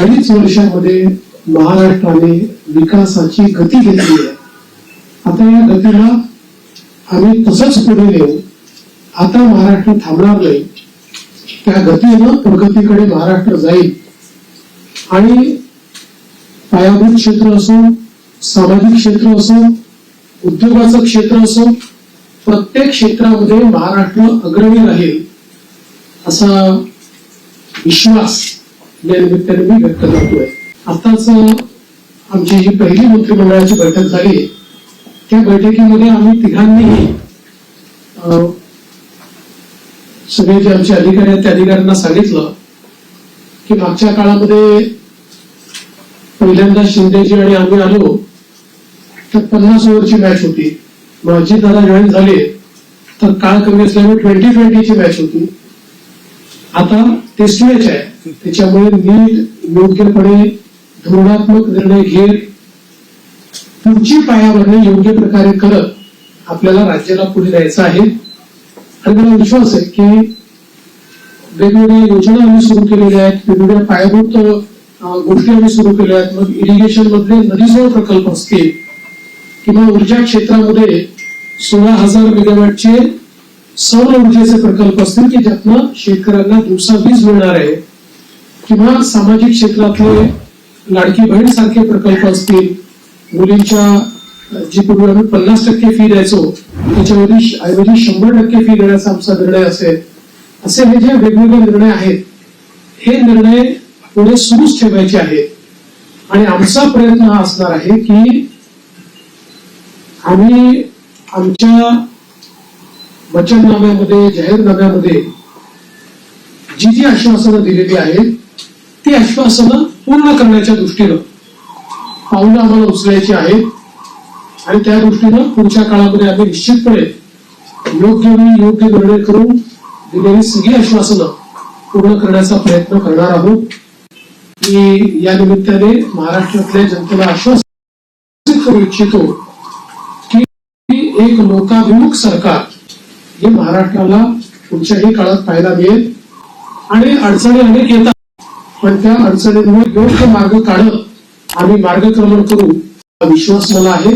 अडीच वर्षामध्ये महाराष्ट्राने विकासाची गती घेतली आहे. आता या गतीला आम्ही तसंच पुढे नेऊ. आता महाराष्ट्र थांबणार नाही. त्या गतीनं प्रगतीकडे महाराष्ट्र जाईल. आणि पायाभूत क्षेत्र असो सामाजिक क्षेत्र असो उद्योगाचं क्षेत्र असो प्रत्येक क्षेत्रामध्ये महाराष्ट्र अग्रणी राहील असा विश्वास या निमित्ताने मी व्यक्त करतोय. आताच आमची जी पहिली मंत्रिमंडळाची बैठक झाली त्या बैठकीमध्ये आम्ही तिघांनीही अं, सगळे जे आमचे अधिकारी आहेत त्या अधिकाऱ्यांना सांगितलं की मागच्या काळामध्ये पहिल्यांदा शिंदेजी आणि आम्ही आलो तर पन्नास ओव्हरची मॅच होती. माझी दादा जॉईन झाले तर काळ कमी असल्यामुळे ट्वेंटी ट्वेंटीची मॅच होती. आता टेस्ट मॅच आहे. त्याच्यामुळे मी योग्यपणे धोरणात्मक निर्णय घेत पुढची पायाभरणी योग्य प्रकारे करत आपल्याला राज्याला पुढे न्यायचं आहे. आणि मला विश्वास आहे की वेगवेगळ्या योजना आम्ही सुरू केलेल्या आहेत वेगवेगळ्या पायाभूत गोष्टी आम्ही सुरू केल्या आहेत. मग इरिगेशन मधले नदीजोड प्रकल्प असतील किंवा ऊर्जा क्षेत्रामध्ये सोळा हजार मेगावॅटचे सौर ऊर्जेचे प्रकल्प असतील की ज्यातनं शेतकऱ्यांना दिवसा वीज मिळणार आहे. किंवा सामाजिक क्षेत्रातले लाडकी बहीण सारखे प्रकल्प असतील मुलींच्या जी पूर्वी आम्ही पन्नास टक्के फी द्यायचो त्याच्यामध्ये ऐवजी शंभर टक्के फी देण्याचा आमचा निर्णय असेल. असे हे जे वेगवेगळे निर्णय आहेत हे निर्णय पुढे सुरूच ठेवायचे आहेत. आणि आमचा प्रयत्न हा असणार आहे की आम्ही आमच्या वचननाम्यामध्ये जाहीरनाम्यामध्ये जी जी आश्वासनं दिलेली आहेत ती आश्वासनं पूर्ण करण्याच्या दृष्टीनं पावलं आम्हाला उचलायची आहेत. आणि त्या दृष्टीनं पुढच्या काळामध्ये आम्ही निश्चितपणे योग्य वेळी योग्य निर्णय करून दिलेली सगळी आश्वासनं पूर्ण करण्याचा प्रयत्न करणार आहोत. मी या निमित्ताने महाराष्ट्रातल्या जनतेला आश्वासित करू इच्छितो की एक लोकाभिमुख सरकार हे महाराष्ट्राला पुढच्याही काळात पाहायला मिळेल. आणि अडचणी अनेक येतात. पण त्या अडचणीमुळे योग्य मार्ग काढत आम्ही मार्गक्रमण करू हा विश्वास मला आहे.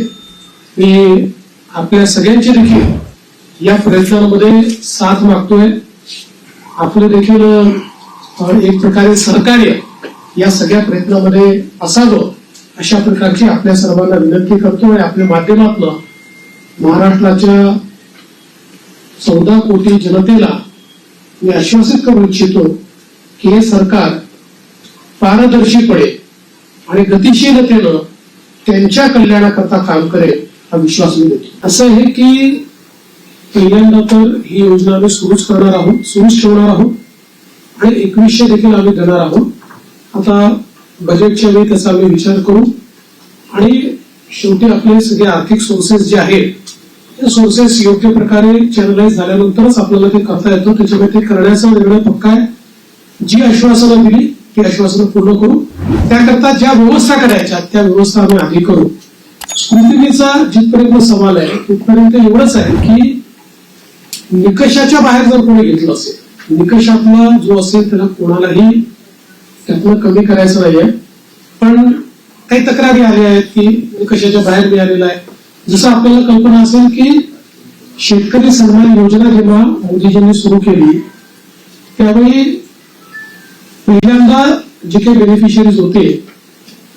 मी आपल्या सगळ्यांची देखील या प्रयत्नांमध्ये साथ मागतोय. आपलं देखील एक प्रकारे सहकार्य या सगळ्या प्रयत्नामध्ये असावं अशा प्रकारची आपल्या सर्वांना विनंती करतो आणि आपल्या माध्यमातून महाराष्ट्राच्या चौदा कोटी जनतेला मी आश्वासित करू इच्छितो की हे सरकार पारदर्शीपणे आणि गतिशीलतेनं त्यांच्या कल्याणाकरता काम करेल हा विश्वास मी देतो. असं आहे की पहिल्यांदा तर ही योजना आम्ही सुरूच करणार आहोत सुरूच ठेवणार आहोत आणि एकवीसशे देखील आम्ही देणार आहोत. आता बजेटच्या वेळी त्याचा आम्ही विचार करू. आणि शेवटी आपले सगळे आर्थिक सोर्सेस जे आहेत ते सोर्सेस योग्य प्रकारे चॅनलाइज झाल्यानंतरच आपल्याला ते करता येतं. त्याच्यामुळे ते करण्याचा निर्णय पक्का आहे. जी आश्वासनं दिली ती आश्वासनं पूर्ण करू. त्याकरता ज्या व्यवस्था करायच्या त्या व्यवस्था आम्ही आधी करू. स्क्रुटिनीचा जिथपर्यंत सवाल आहे तिथपर्यंत एवढंच आहे की निकषाच्या बाहेर जर कोणी घेतलं असेल निकषातला जो असेल त्याला कोणालाही त्यातनं कमी करायचं नाहीये. पण काही तक्रारी आल्या आहेत की निकषाच्या बाहेर मिळालेला आहे. जसं आपल्याला कल्पना असेल की शेतकरी सन्मान योजना जेव्हा मोदीजींनी सुरू केली त्यावेळी पहिल्यांदा जे काही बेनिफिशियरीज होते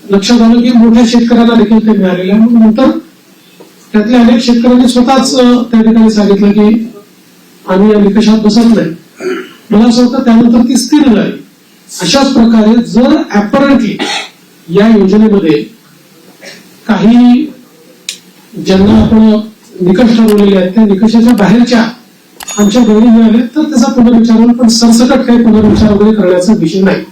लक्षात आलं की मोठ्या शेतकऱ्याला देखील ते मिळालेले आहे. मग नंतर त्यातल्या अनेक शेतकऱ्यांनी स्वतःच त्या ठिकाणी सांगितलं की आम्ही या निकषात बसत नाही. मला असं वाटतं त्यानंतर ती स्थिर झाली अशाच प्रकारे जर ऍपरंटली या योजनेमध्ये काही ज्यांना आपण निकष ठरवलेले आहेत त्या निकषाच्या बाहेरच्या आमच्या घरी मिळाले तर त्याचा पुनर्विचार पण सरसकट काही पुनर्विचार वगैरे करण्याचा विषय नाही.